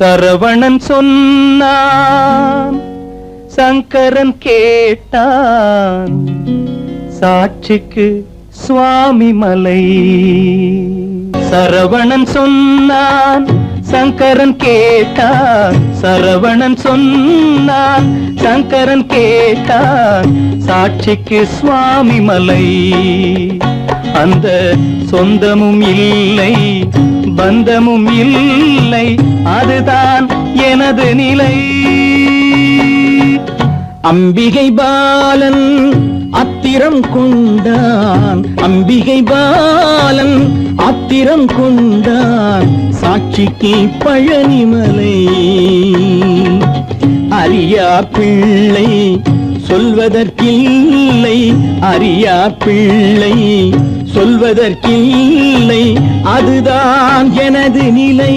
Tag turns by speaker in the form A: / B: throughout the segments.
A: சரவணன் சொன்னான் சங்கரன் கேட்டான் சாட்சிக்கு சுவாமி மலை. சரவணன் சொன்னான் சங்கரன் கேட்டான் சரவணன் சொன்னான் சங்கரன் கேட்டான் சாட்சிக்கு சுவாமி மலை. அந்த சொந்தமும் இல்லை பந்தமும் இல்லை அதுதான் எனது நிலை.
B: அம்பிகை பாலன் அத்திரம் கொண்டான். அம்பிகை பாலன் அத்திரம் கொண்டான். சாட்சிக்கு பழனிமலை. அரியா பிள்ளை சொல்வதற்கில்லை அரியா பிள்ளை சொல்வதற்கில்லை அதுதான் எனது நிலை.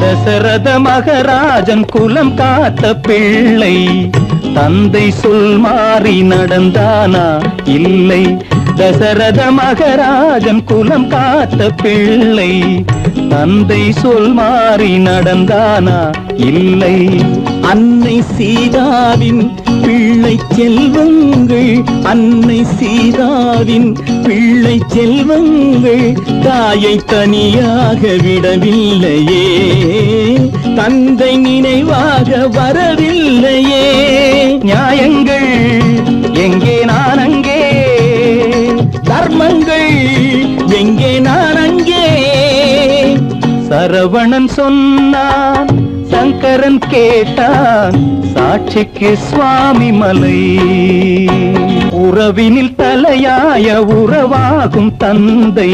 A: தசரத மகராஜன் குலம் காத்த பிள்ளை தந்தை சொல் மாறி நடந்தானா? இல்லை. தசரத மகராஜன் குலம் காத்த பிள்ளை தந்தை சொல் மாறி நடந்தானா? இல்லை.
B: அன்னை சீதாவின் பிள்ளை செல்வங்கள் அன்னை சீதாவின் பிள்ளை செல்வங்கள் தாயை தனியாக விடவில்லையே தந்தை நினைவாக வரவில்லையே.
A: நியாயங்கள் எங்கே நான் அங்கே?
B: தர்மங்கள் எங்கே நான் அங்கே?
A: சரவணன் சொன்னான் சங்கரன் கேட்டான் சாட்சிக்கு சுவாமி மலை. உறவினில் தலையாய உறவாகும் தந்தை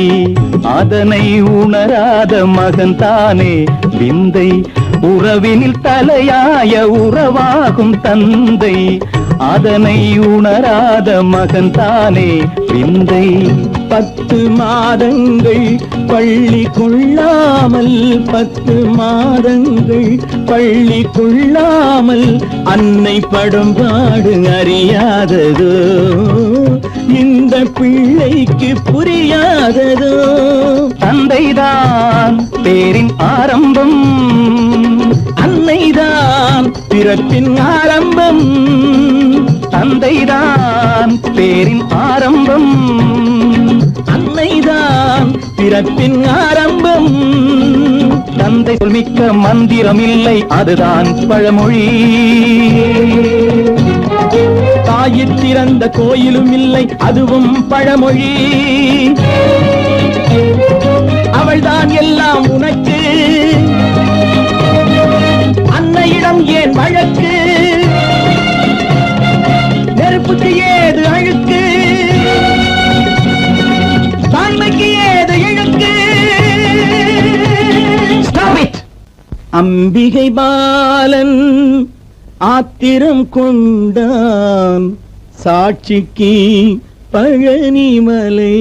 A: அதனை உணராத மகன் தானே. விந்தை உறவினில் தலையாய உறவாகும் தந்தை அதனை உணராத மகன் தானே. விந்தை
B: பத்து மாதங்கள் பள்ளி கொள்ளாமல் பத்து மாதங்கள் பள்ளி கொள்ளாமல் அன்னை படம் பாடு அறியாததோ? இந்த பிள்ளைக்கு புரியாததோ?
A: தந்தைதான் பேரின் ஆரம்பம்
B: அன்னைதான் பிறப்பின் ஆரம்பம்
A: தந்தைதான் பேரின் ஆரம்பம்.
B: அன்னைதான் பிறப்பின் ஆரம்பம்.
A: தந்தை சொல்மிக்க மந்திரம் இல்லை அதுதான் பழமொழி.
B: தாயிற் திறந்த கோயிலும் இல்லை அதுவும் பழமொழி. அம்பிகை பாலன் ஆத்திரம் கொண்டான் சாட்சிக்கு பழனிமலை.